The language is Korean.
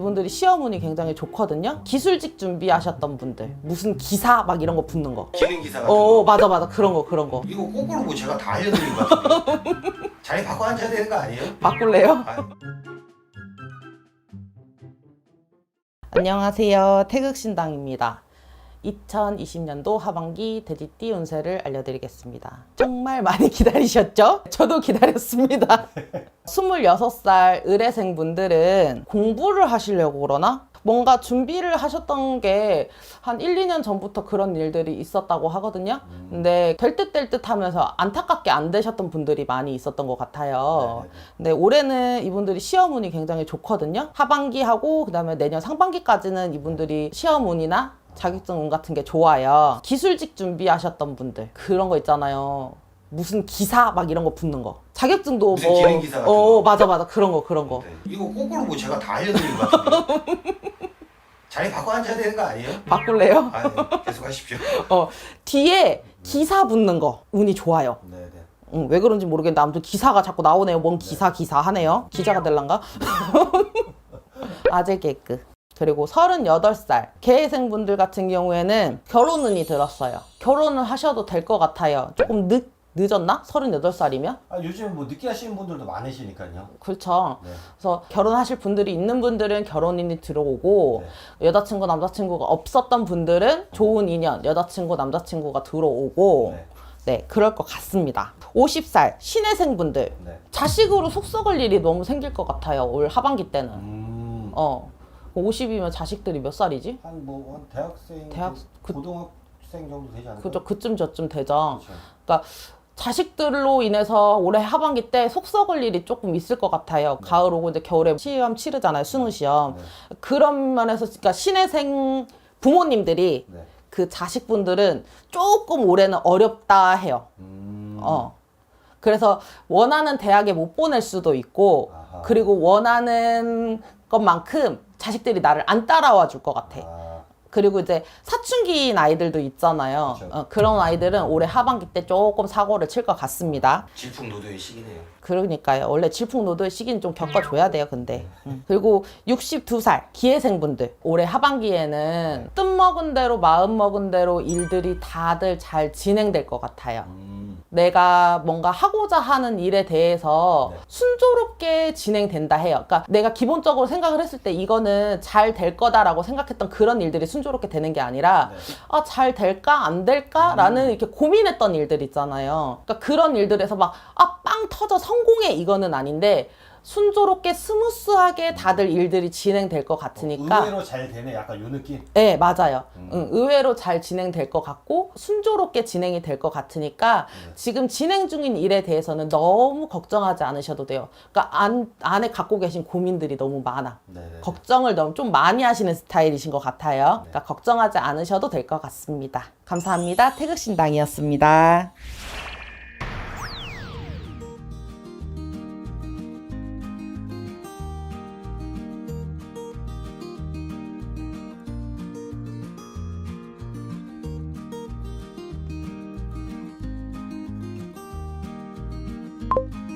이분들이 시험운이 굉장히 좋거든요. 기술직 준비하셨던 분들, 무슨 기사 막 이런 거 붙는 거. 기능 기사 같은 어, 거. 맞아, 맞아. 그런 거, 그런 거. 이거 거꾸로 뭐 제가 다 알려드린 것 같은데. 자리 바꿔 앉아야 되는 거 아니에요? 바꿀래요? 아, 안녕하세요. 태극신당입니다. 2020년도 하반기 돼지띠 운세를 알려드리겠습니다. 정말 많이 기다리셨죠? 저도 기다렸습니다. 26살 의뢰생 분들은 공부를 하시려고 그러나? 뭔가 준비를 하셨던 게 한 1, 2년 전부터 그런 일들이 있었다고 하거든요. 근데 될 듯 될 듯 하면서 안타깝게 안 되셨던 분들이 많이 있었던 것 같아요. 근데 올해는 이분들이 시험운이 굉장히 좋거든요. 하반기하고 그다음에 내년 상반기까지는 이분들이 시험운이나 자격증 운 같은 게 좋아요. 기술직 준비하셨던 분들 그런 거 있잖아요. 무슨 기사 막 이런 거 붙는 거. 자격증도 무슨 뭐 기능 기사 같은 어 거. 맞아 맞아 그런 거 그런 거. 네. 이거 거꾸로 뭐 제가 다 알려드린 것 같은데. 자리 바꿔 앉아야 되는 거 아니에요? 바꿀래요? 아, 네. 계속 하십시오. 어 뒤에 기사 붙는 거 운이 좋아요. 네 네. 응, 왜 그런지 모르겠는데 아무튼 기사가 자꾸 나오네요. 뭔 기사 기사 하네요. 기자가 될란가? 아재 개그. 그리고 38살 개생분들 같은 경우에는 결혼 운이 들었어요. 결혼을 하셔도 될 것 같아요. 조금 늦, 늦었나? 38살이면? 아, 요즘 뭐 늦게 하시는 분들도 많으시니까요. 그렇죠. 네. 그래서 결혼하실 분들이 있는 분들은 결혼인이 들어오고 여자친구 남자친구가 없었던 분들은 좋은 인연 여자친구 남자친구가 들어오고 네. 네 그럴 것 같습니다 50살 신혜생 분들 네. 자식으로 속 썩을 일이 너무 생길 것 같아요 올 하반기 때는 음. 어 50이면 자식들이 몇 살이지? 한 뭐 한 대학생, 대학- 그- 고등학생 정도 되지 않을까? 그죠 그쯤 저쯤 되죠 그렇죠. 그러니까 자식들로 인해서 올해 하반기 때 속 썩을 일이 조금 있을 것 같아요. 가을 오고 이제 겨울에 시험 치르잖아요. 수능 시험. 네. 그런 면에서 그러니까 신혜생 부모님들이 네. 그 자식분들은 조금 올해는 어렵다 해요. 음. 어. 그래서 원하는 대학에 못 보낼 수도 있고 아하. 그리고 원하는 것만큼 자식들이 나를 안 따라와 줄 것 같아. 아, 그리고 이제 사춘기인 아이들도 있잖아요. 그쵸. 어, 그런 아이들은 올해 하반기 때 조금 사고를 칠 것 같습니다. 질풍노도의 시기네요. 그러니까요. 원래 질풍노도의 시기는 좀 겪어줘야 돼요, 근데. 음. 그리고 62살 기회생분들 올해 하반기에는 뜻 먹은 대로 마음 먹은 대로 일들이 다들 잘 진행될 것 같아요. 음. 내가 뭔가 하고자 하는 일에 대해서 네. 순조롭게 진행된다 해요. 그러니까 내가 기본적으로 생각을 했을 때 이거는 잘 될 거다라고 생각했던 그런 일들이 순조롭게 되는 게 아니라 네. 아, 잘 될까 안 될까 라는 이렇게 고민했던 일들 있잖아요. 그러니까 그런 일들에서 막 아, 빵 터져 성공해 이거는 아닌데 순조롭게 스무스하게 다들 일들이 진행될 것 같으니까 어, 의외로 잘 되네. 약간 요 느낌. 네, 맞아요. 음. 응, 의외로 잘 진행될 것 같고 순조롭게 진행이 될 것 같으니까 네. 지금 진행 중인 일에 대해서는 너무 걱정하지 않으셔도 돼요. 그러니까 안, 안에 갖고 계신 고민들이 너무 많아. 네. 네. 걱정을 너무 좀 많이 하시는 스타일이신 것 같아요. 네. 그러니까 걱정하지 않으셔도 될 것 같습니다. 감사합니다. 태극신당이었습니다. you